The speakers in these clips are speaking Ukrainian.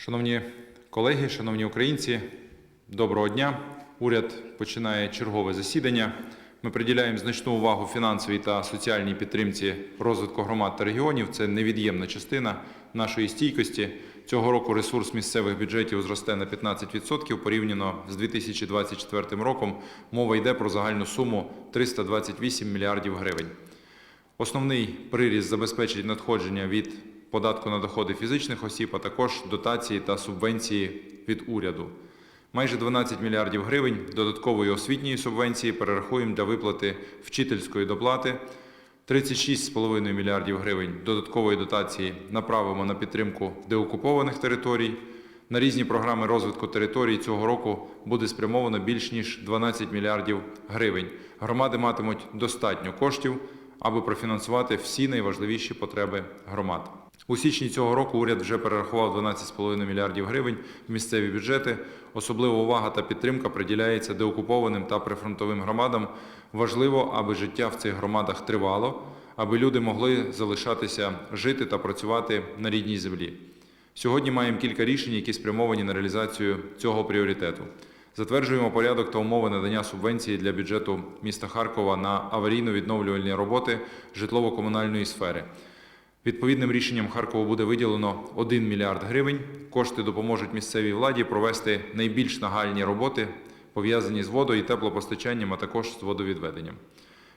Шановні колеги, шановні українці, доброго дня. Уряд починає чергове засідання. Ми приділяємо значну увагу фінансовій та соціальній підтримці розвитку громад та регіонів. Це невід'ємна частина нашої стійкості. Цього року ресурс місцевих бюджетів зросте на 15% порівняно з 2024 роком. Мова йде про загальну суму 328 мільярдів гривень. Основний приріст забезпечить надходження від податку на доходи фізичних осіб, а також дотації та субвенції від уряду. Майже 12 мільярдів гривень додаткової освітньої субвенції перерахуємо для виплати вчительської доплати. 36,5 мільярдів гривень додаткової дотації направимо на підтримку деокупованих територій. На різні програми розвитку територій цього року буде спрямовано більш ніж 12 мільярдів гривень. Громади матимуть достатньо коштів, аби профінансувати всі найважливіші потреби громад. У січні цього року уряд вже перерахував 12,5 мільярдів гривень в місцеві бюджети. Особлива увага та підтримка приділяється деокупованим та прифронтовим громадам. Важливо, аби життя в цих громадах тривало, аби люди могли залишатися жити та працювати на рідній землі. Сьогодні маємо кілька рішень, які спрямовані на реалізацію цього пріоритету. Затверджуємо порядок та умови надання субвенції для бюджету міста Харкова на аварійно-відновлювальні роботи житлово-комунальної сфери. Відповідним рішенням Харкову буде виділено 1 мільярд гривень. Кошти допоможуть місцевій владі провести найбільш нагальні роботи, пов'язані з водою і теплопостачанням, а також з водовідведенням.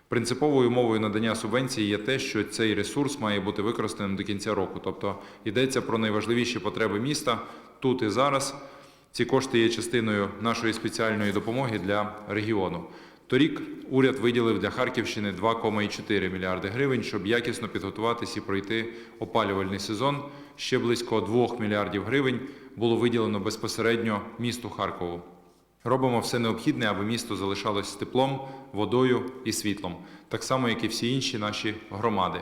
Принциповою умовою надання субвенції є те, що цей ресурс має бути використаним до кінця року. Тобто йдеться про найважливіші потреби міста тут і зараз. Ці кошти є частиною нашої спеціальної допомоги для регіону. Торік уряд виділив для Харківщини 2,4 мільярди гривень, щоб якісно підготуватись і пройти опалювальний сезон. Ще близько 2 мільярдів гривень було виділено безпосередньо місту Харкову. Робимо все необхідне, аби місто залишалось з теплом, водою і світлом, так само, як і всі інші наші громади.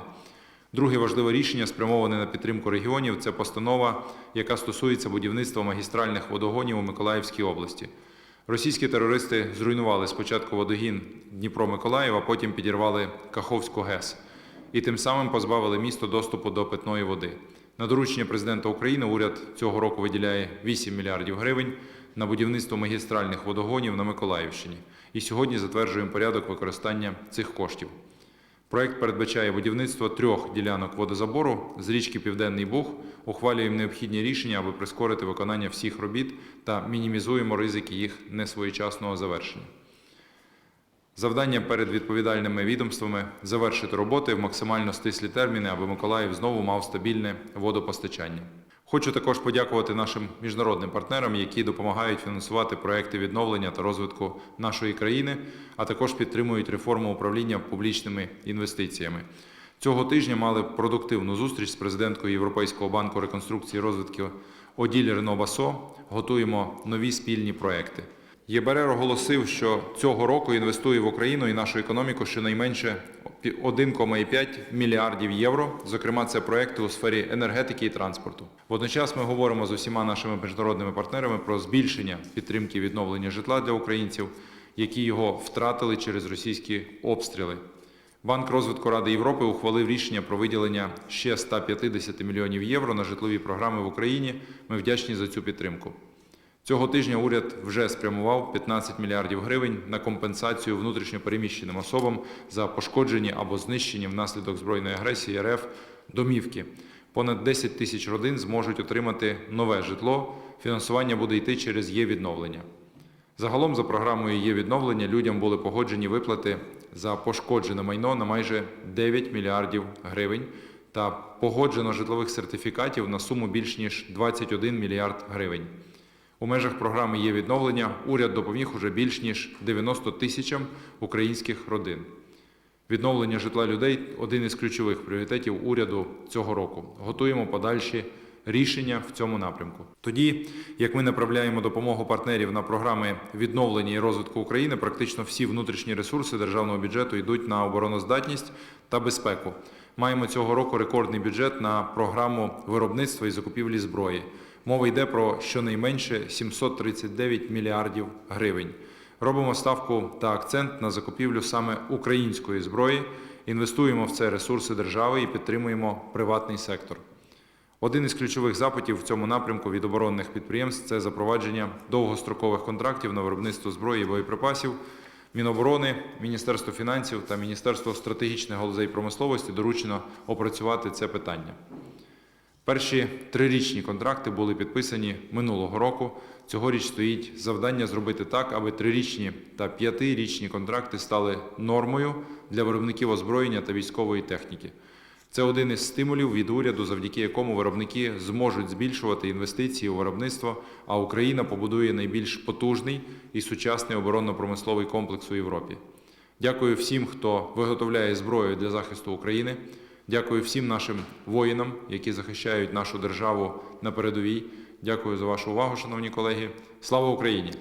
Друге важливе рішення, спрямоване на підтримку регіонів, це постанова, яка стосується будівництва магістральних водогонів у Миколаївській області. Російські терористи зруйнували спочатку водогін Дніпро-Миколаїв, а потім підірвали Каховську ГЕС і тим самим позбавили місто доступу до питної води. На доручення президента України уряд цього року виділяє 8 мільярдів гривень на будівництво магістральних водогонів на Миколаївщині. І сьогодні затверджуємо порядок використання цих коштів. Проект передбачає будівництво трьох ділянок водозабору з річки Південний Буг. Ухвалюємо необхідні рішення, аби прискорити виконання всіх робіт та мінімізуємо ризики їх несвоєчасного завершення. Завдання перед відповідальними відомствами завершити роботи в максимально стислі терміни, аби Миколаїв знову мав стабільне водопостачання. Хочу також подякувати нашим міжнародним партнерам, які допомагають фінансувати проекти відновлення та розвитку нашої країни, а також підтримують реформу управління публічними інвестиціями. Цього тижня мали продуктивну зустріч з президенткою Європейського банку реконструкції і розвитку Оділь Рено Басо. Готуємо нові спільні проекти. ЄБРР оголосив, що цього року інвестує в Україну і нашу економіку щонайменше 1,5 мільярдів євро. Зокрема, це проекти у сфері енергетики і транспорту. Водночас ми говоримо з усіма нашими міжнародними партнерами про збільшення підтримки відновлення житла для українців, які його втратили через російські обстріли. Банк розвитку Ради Європи ухвалив рішення про виділення ще 150 мільйонів євро на житлові програми в Україні. Ми вдячні за цю підтримку. Цього тижня уряд вже спрямував 15 мільярдів гривень на компенсацію внутрішньопереміщеним особам за пошкоджені або знищені внаслідок збройної агресії РФ домівки. Понад 10 тисяч родин зможуть отримати нове житло. Фінансування буде йти через є відновлення. Загалом за програмою є відновлення людям були погоджені виплати за пошкоджене майно на майже 9 мільярдів гривень та погоджено житлових сертифікатів на суму більш ніж 21 мільярд гривень. У межах програми є відновлення. Уряд допоміг уже більш ніж 90 тисячам українських родин. Відновлення житла людей один із ключових пріоритетів уряду цього року. Готуємо подальші рішення в цьому напрямку. Тоді, як ми направляємо допомогу партнерів на програми відновлення і розвитку України, практично всі внутрішні ресурси державного бюджету йдуть на обороноздатність та безпеку. Маємо цього року рекордний бюджет на програму виробництва і закупівлі зброї. Мова йде про щонайменше 739 мільярдів гривень. Робимо ставку та акцент на закупівлю саме української зброї, інвестуємо в це ресурси держави і підтримуємо приватний сектор. Один із ключових запитів в цьому напрямку від оборонних підприємств це запровадження довгострокових контрактів на виробництво зброї і боєприпасів. Міноборони, Міністерство фінансів та Міністерство стратегічних галузей промисловості доручено опрацювати це питання. Перші трирічні контракти були підписані минулого року. Цьогоріч стоїть завдання зробити так, аби трирічні та п'ятирічні контракти стали нормою для виробників озброєння та військової техніки. Це один із стимулів від уряду, завдяки якому виробники зможуть збільшувати інвестиції у виробництво, а Україна побудує найбільш потужний і сучасний оборонно-промисловий комплекс у Європі. Дякую всім, хто виготовляє зброю для захисту України. Дякую всім нашим воїнам, які захищають нашу державу на передовій. Дякую за вашу увагу, шановні колеги. Слава Україні!